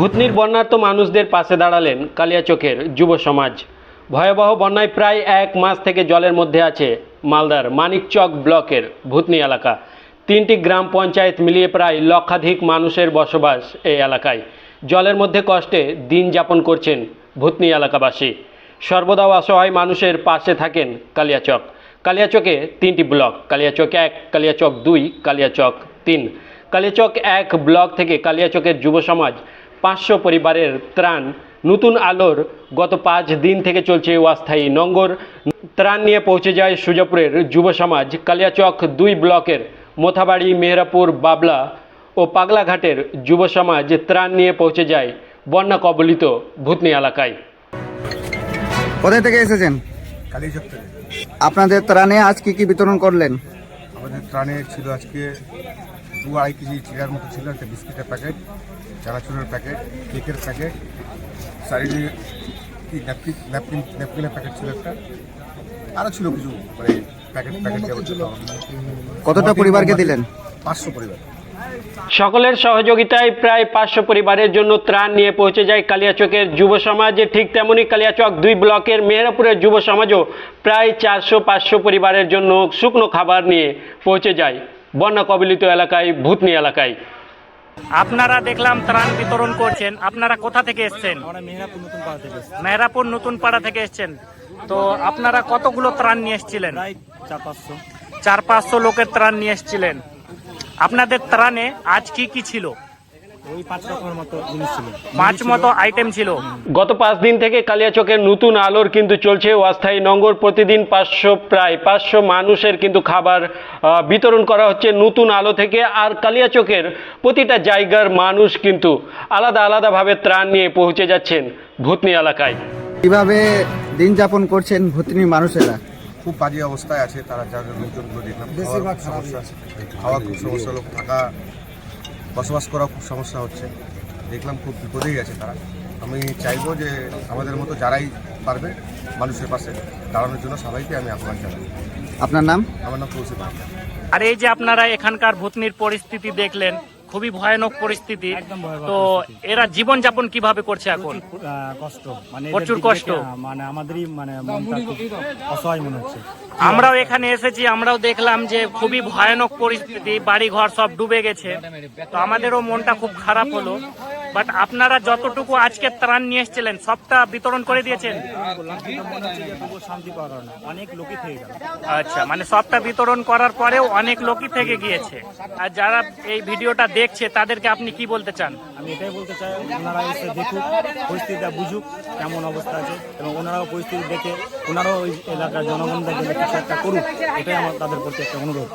ভূতনির বন্যার্ত মানুষদের পাশে দাঁড়ালেন কালিয়াচকের যুব সমাজ। ভয়াবহ বন্যায় প্রায় এক মাস থেকে জলের মধ্যে আছে মালদার মানিকচক ব্লকের ভূতনি এলাকা। তিনটি গ্রাম পঞ্চায়েত মিলিয়ে প্রায় লক্ষাধিক মানুষের বসবাস এই এলাকায়। জলের মধ্যে কষ্টে দিন যাপন করছেন ভূতনি এলাকাবাসী। সর্বদা অসহায় মানুষের পাশে থাকেন কালিয়াচক। কালিয়াচকে তিনটি ব্লক, কালিয়াচক এক, কালিয়াচক দুই, কালিয়াচক তিন। কালিয়াচক এক ব্লক থেকে কালিয়াচকের যুব সমাজ পাঁচশো পরিবারের ত্রাণ। নতুন আলোর গত পাঁচ দিন থেকে চলছে অস্থায়ী নঙ্গর। ত্রাণ নিয়ে পৌঁছে যায় সুজাপুরের যুব সমাজ। কালিয়াচক দুই ব্লকের মোথাবাড়ি মেহরাপুর বাবলা ও পাগলাঘাটের যুব সমাজ ত্রাণ নিয়ে পৌঁছে যায় বন্যা কবলিত ভূতনি এলাকায়। কোথায় থেকে এসেছেন? আপনাদের ত্রাণে আজ কি কি বিতরণ করলেন? আমাদের ত্রাণে ছিল আজকে দু আড়াই কেজি চিড়ার মতো ছিল একটা বিস্কিটের প্যাকেট চানাচুরের প্যাকেট কেকের প্যাকেট শারীরিক কি ন্যাপকিন ন্যাপকিন ন্যাপকিনের প্যাকেট ছিল একটা। আরও ছিল কিছু মানে প্যাকেট প্যাকেট ছিল। কতটা পরিবারকে দিলেন? পাঁচশো পরিবার। সকলের সহযোগিতায় প্রায় পাঁচশো পরিবারের জন্য ত্রাণ নিয়ে পৌঁছে যায় কালিয়াচকের যুব সমাজে। ঠিক তেমনি কালিয়াচক দুই ব্লকের মেহেরাপুরের যুব সমাজও প্রায় চারশো পাঁচশো পরিবারের জন্য শুকনো খাবার নিয়ে পৌঁছে যায়। বন্যা কবলিত এলাকায় ভূতনি এলাকায়। আপনারা দেখলাম ত্রাণ বিতরণ করছেন। আপনারা কোথা থেকে এসছেন? মেহরাপুর নতুন পাড়া থেকে মেহরাপুর নতুন পাড়া থেকে এসছেন। তো আপনারা কতগুলো ত্রাণ নিয়ে এসেছিলেন? চার পাঁচশো। চার পাঁচশো লোকের ত্রাণ নিয়ে এসেছিলেন। আপনাদের ত্রাণে আজ কি কি ছিল? ওই পাঁচ রকমের মতো জিনিস ছিল। পাঁচ মতো আইটেম ছিল। গত পাঁচ দিন থেকে কালিয়াচকের নতুন আলোর কিন্তু চলছে অস্থায়ী নঙ্গর প্রতিদিন পাঁচশো প্রায় পাঁচশো মানুষের কিন্তু খাবার বিতরণ করা হচ্ছে নতুন আলো থেকে। আর কালিয়াচকের প্রতিটা জায়গার মানুষ কিন্তু আলাদা আলাদাভাবে ত্রাণ নিয়ে পৌঁছে যাচ্ছেন ভূতনি এলাকায়। কীভাবে দিন যাপন করছেন ভূতনির মানুষেরা? খুব বাজে অবস্থায় আছে তারা যাদের লোকজনগুলো দেখলাম খাওয়া খুব সমস্যা লোক থাকা বসবাস করা খুব সমস্যা হচ্ছে। দেখলাম খুব বিপদেই আছে তারা। আমি চাইব যে আমাদের মতো যারাই পারবে মানুষের পাশে দাঁড়ানোর জন্য সবাইকে আমি আহ্বান জানাই। আপনার নাম? আমার নাম কৌশিক আর এই যে আপনারা এখানকার ভূতনির পরিস্থিতি দেখলেন খুবই ভয়ানক পরিস্থিতি। তো এরা জীবন যাপন কীভাবে করছে এখন? প্রচুর, কষ্ট। মানে প্রচুর কষ্ট। মানে আমাদেরই মানে অসহায় মনে হচ্ছে। আমরাও এখানে এসেছি আমরাও দেখলাম যে খুবই ভয়ানক পরিস্থিতি বাড়ি ঘর সব ডুবে গেছে। তো আমাদেরও মনটা খুব খারাপ হলো। বাট আপনারা যতটুকু আজকে ত্রাণ নিয়ে এসেছিলেন, সবটা বিতরণ করে দিয়েছেন? অনেক লোকই থেকে আচ্ছা মানে সবটা বিতরণ করার পরেও অনেক লোকই থেকে গিয়েছে। আর যারা এই ভিডিওটা দেখছে, তাদেরকে আপনি কি বলতে চান? আমি এটাই বলতে চাই, ওনারা এসে দেখুক, পরিস্থিতিটা বুঝুক, কেমন অবস্থা আছে, এবং ওনারাও পরিস্থিতি দেখে, ওনারাও ওই এলাকার জনগণদের জন্য কিছু একটা করুক, এটাই আমার, তাদের প্রতি একটা অনুরোধ।